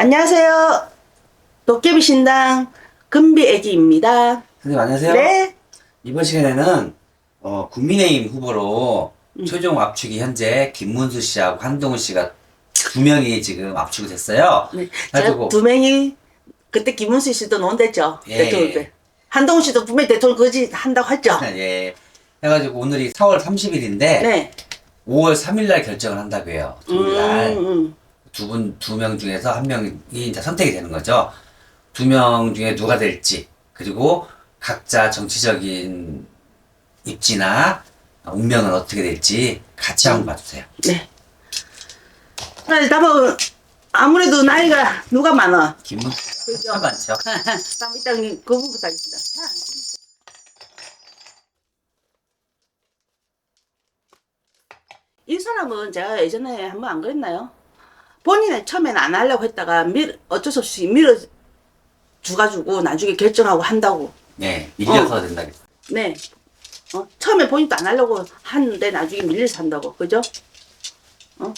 안녕하세요. 도깨비 신당 금비 애기입니다. 선생님 안녕하세요. 네. 이번 시간에는 어, 국민의힘 후보로 음. 최종 압축이 현재 김문수 씨하고 한동훈 씨가 두 명이 지금 압축이 됐어요. 네. 제가 두 명이 그때 김문수 씨도 논댔죠. 예. 대통령 때. 한동훈 씨도 분명히 대통령 거지 한다고 했죠. 예. 해가지고 오늘이 4월 30일인데 네. 5월 3일 날 결정을 한다고 해요. 날. 음, 음. 두 분, 두 명 중에서 한 명이 이제 선택이 되는 거죠. 두 명 중에 누가 될지, 그리고 각자 정치적인 입지나 운명은 어떻게 될지 같이 한번 봐주세요. 네. 자, 답은 아무래도 나이가 누가 많아? 김문수 그죠? 많죠? 다음 일단 그 부분부터 하겠습니다. 이 사람은 제가 예전에 한 번 안 그랬나요? 본인은 처음엔 안 하려고 했다가 밀, 어쩔 수 없이 밀어 주가지고 나중에 결정하고 한다고. 네, 밀려서 어. 된다. 네. 어, 처음에 본인도 안 하려고 하는데 나중에 밀려서 한다고. 그죠? 어?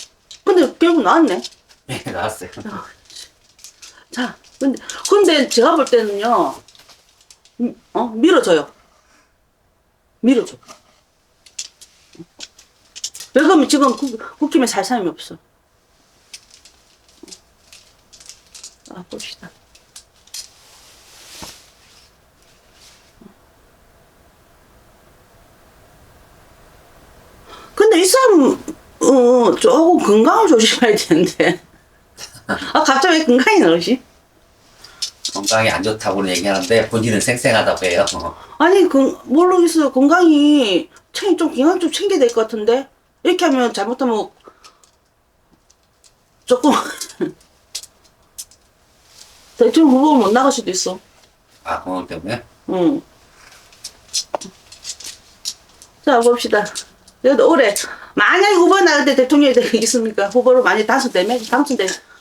근데 결국 나왔네. 네, 나왔어요. 자, 근데, 근데 제가 볼 때는요, 음, 어, 밀어줘요. 밀어줘. 왜 그러면 지금 국, 국힘에 살 사람이 없어. 아, 봅시다. 근데 이 사람, 어, 조금 건강을 조심해야 되는데. 아, 갑자기 왜 건강이 나오지? 건강이 안 좋다고는 얘기하는데 본인은 쌩쌩하다고 해요. 아니, 그, 모르겠어요. 건강이, 챙, 좀, 건강 좀 챙겨야 될 것 같은데? 이렇게 하면 잘못하면, 조금, 대통령 후보 못 나갈 수도 있어. 아, 건강 때문에? 응. 자, 봅시다. 그래도 올해, 만약에 후보 나갈 때 대통령이 되겠습니까? 후보로 많이 당선되면, 당선되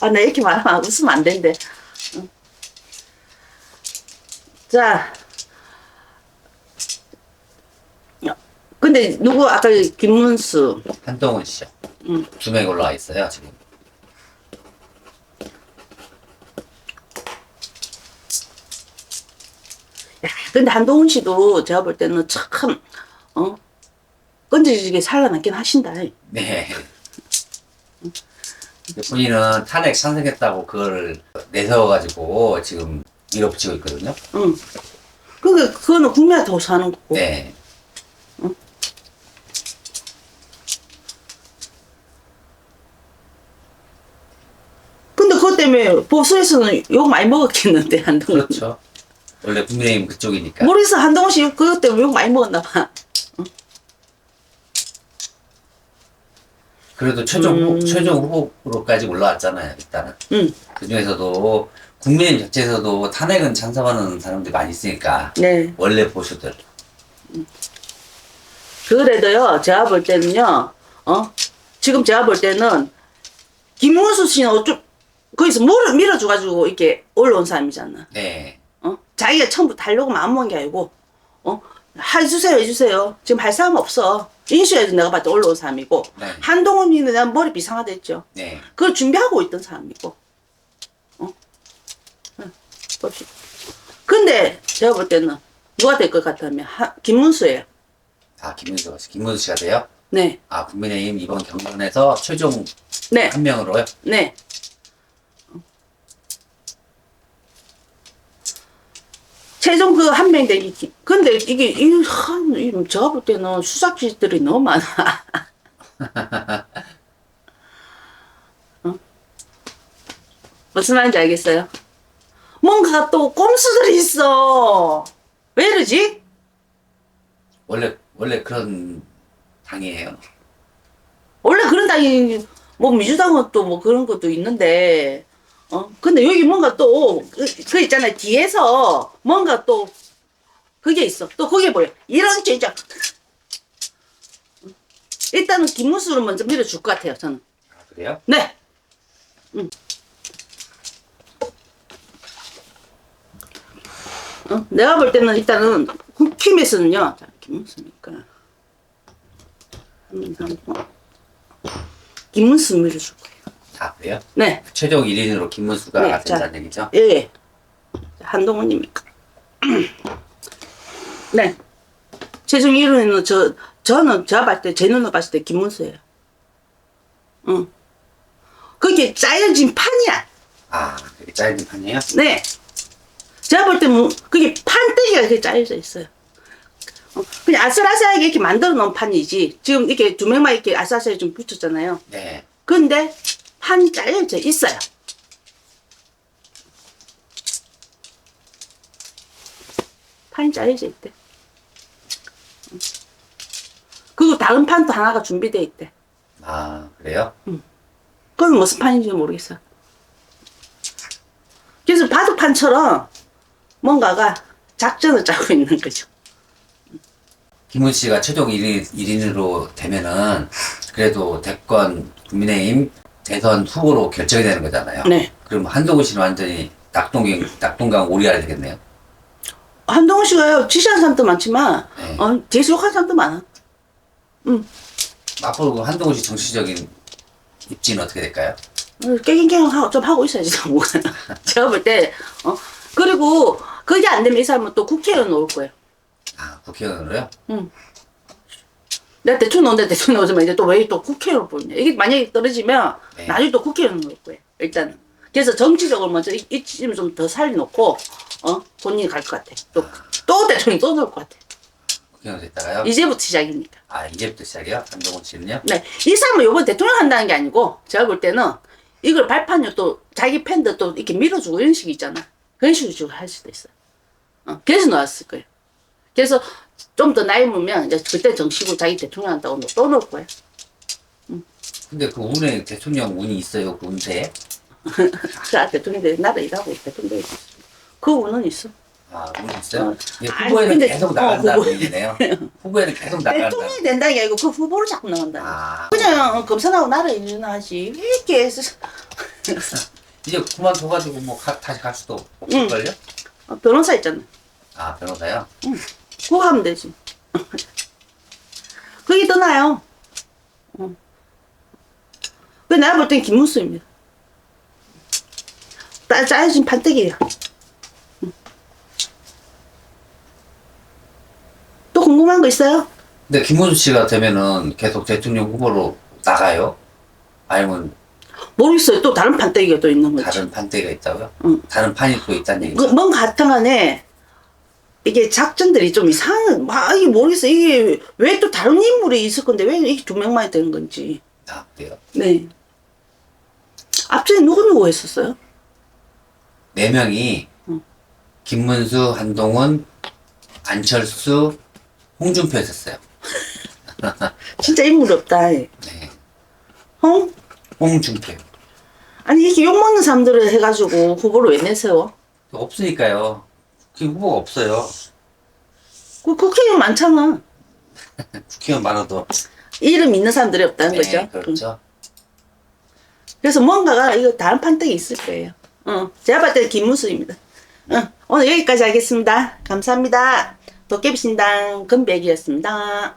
아, 나 이렇게 말하면 웃으면 안 된대. 응. 자. 근데 누구 아까 김문수 한동훈 씨요. 음. 두 명이 올라와 있어요, 지금. 야, 근데 한동훈 씨도 제가 볼 때는 참, 어, 끈질기게 살아남긴 하신다. 네. 본인은 탄핵 찬성했다고 그걸 내세워가지고 지금 밀어붙이고 있거든요. 응. 그게, 그거는 국민한테 호소하는 거고. 네. 근데 그것 때문에 보수에서는 욕 많이 먹었겠는데, 한동훈. 그렇죠. 원래 국민의힘 그쪽이니까. 모르겠어, 한동훈 씨 그것 때문에 욕 많이 먹었나 봐. 그래도 최종, 음. 후보, 최종 후보로까지 올라왔잖아요, 일단은. 응. 그 중에서도 국민의힘 자체에서도 탄핵은 찬성하는 사람들이 많이 있으니까. 네. 원래 보수들. 그래도요, 제가 볼 때는요, 어? 지금 제가 볼 때는, 김문수 씨는 어쩌, 거기서 밀어, 밀어줘가지고 이렇게 올라온 사람이잖아. 네. 어? 자기가 처음부터 하려고 마음 먹은 게 아니고, 어? 해주세요, 해주세요. 지금 할 사람 없어. 인수에도 내가 봤을 때 올라온 사람이고, 네. 한동훈이는 난 머리 비상하다 했죠. 네. 그걸 준비하고 있던 사람이고, 어? 응, 봅시다. 근데 제가 볼 때는 누가 될 것 같으면, 하, 김문수예요. 아, 김문수, 김문수 씨가 돼요? 네, 아, 국민의힘 이번 경선에서 최종 네, 한 명으로요? 네. 최종 그 한명 되기. 기- 근데 이게, 이, 한, 이, 제가 볼 때는 수사지들이 너무 많아. 어? 무슨 말인지 알겠어요? 뭔가 또 꼼수들이 있어. 왜 이러지? 원래, 원래 그런 당이에요. 원래 그런 당이 뭐 민주당은 또 뭐 그런 것도 있는데 어? 근데 여기 뭔가 또 그 그 있잖아요. 뒤에서 뭔가 또 그게 있어. 또 그게 뭐야 이런 제작. 일단은 김문수를 먼저 밀어줄 것 같아요 저는. 아, 그래요? 네. 음. 어, 내가 볼 때는 일단은 국힘에서는요. 자, 김문수니까. 김문수 밀어줄 거예요. 아, 그래요? 네. 최종 1인으로 김문수가 네, 자. 된다는 얘기죠? 예, 예. 한동훈님이니까. 네. 최종 1위는 저, 저는 제가 봤을 때, 제 눈으로 봤을 때 김문수예요. 응. 그게 짜여진 판이야. 아, 그게 짜여진 판이에요? 네. 제가 볼 때, 뭐, 그게 판때기가 그렇게 짜여져 있어요. 어, 그냥 아슬아슬하게 이렇게 만들어 놓은 판이지. 지금 이렇게 두 명만 이렇게 아슬아슬하게 좀 붙였잖아요. 네. 근데 판이 잘려져 있어요. 판이 잘려져 있대. 응. 그리고 다른 판도 하나가 준비되어 있대. 아, 그래요? 그건 무슨 판인지 모르겠어. 그래서 바둑판처럼 뭔가가 작전을 짜고 있는 거죠. 김문수 씨가 최종 1인, 1인으로 되면은 그래도 대권 국민의힘 대선 후보로 결정이 되는 거잖아요. 네. 그럼 한동훈 씨는 완전히 낙동강, 낙동강 오리알이 되겠네요. 한동훈 씨가요, 지시한 사람도 많지만, 네. 어, 대수욕한 사람도 많아. 앞으로 그 한동훈 씨 정치적인 입지는 어떻게 될까요? 어, 깨갱깨갱 하고 좀 하고 있어야지, 당분간. 제가 볼 때, 어, 그리고 그게 안 되면 이 사람은 또 국회의원 올 거예요. 아, 국회의원으로요? 내가 대충 넣는데 대충 넣어주면 이제 또 왜 또 국회의원 보냐. 이게 만약에 떨어지면 네. 나중에 또 국회의원 올 거예요. 일단은. 그래서 정치적으로 먼저 이- 이쯤 좀더 살려놓고, 어, 본인이 갈 것 같아. 또, 또 대통령 또 나올 것 같아. 국회의원 됐다가요? 이제부터 시작이니까. 아, 이제부터 시작이요? 한동훈 씨는요? 네. 이 사람은 요번 대통령 한다는 게 아니고, 제가 볼 때는 이걸 발판으로 또 자기 팬들 또 이렇게 밀어주고 이런 식이 있잖아. 그런 식으로 할 수도 있어요. 어, 그래서 나왔을 거예요. 그래서 좀 더 나이 먹으면 이제 그때 정치고 자기 대통령 한다고 또 넣을 거예요. 근데 그 운에 대통령 운이 있어요, 그 운세에? 자, 대통령들이 나라 일하고 대통령이 있어. 그 운은 있어. 아, 운이 있어요? 어. 이게 아니, 후보에는 근데- 계속 어, 나간다는 후보. 얘기네요. 후보에는 계속 나간다. 대통령이 된다는 게 아니고 그 후보를 자꾸 나간다. 아, 그냥 검사하고 나라 일이나 하지. 왜 이렇게 해서 이제 그만 둬가지고 뭐 가- 다시 갈 수도 없을걸요? 어, 변호사 있잖아. 아, 변호사요? 그 거 하면 되지. 그게 더 나아요. 어. 그 내가 볼 땐 김문수입니다. 따, 짜여진 판때기예요. 응. 또 궁금한 거 있어요? 근데 김문수 씨가 되면은 계속 대통령 후보로 나가요? 아니면 모르겠어요. 또 다른 판때기가 또 있는 거지. 다른 판대가 있다고요? 응. 다른 판이 또 있다는 그, 얘기죠? 뭔가 하여튼간에 이게 작전들이 좀 이상한, 막, 이게 모르겠어. 이게 왜 또 다른 인물이 있을 건데 왜 이게 두 명만이 되는 건지. 아, 그래요? 네. 앞전에 누구누구 했었어요? 네 명이 김문수, 한동훈, 안철수, 홍준표 했었어요. 진짜 인물이 없다. 네. 어? 홍준표. 아니, 이렇게 욕먹는 사람들을 해가지고 후보를 왜 내세워? 없으니까요. 그 후보가 없어요. 그 국회의원 많잖아. 국회의원 많아도. 이름 있는 사람들이 없다는 거죠. 네, 그렇죠. 그래서 뭔가가 이거 다른 판때기 있을 거예요. 어, 제가 봤을 때는 김문수입니다. 어, 오늘 여기까지 하겠습니다. 감사합니다. 도깨비 신당 금백이었습니다.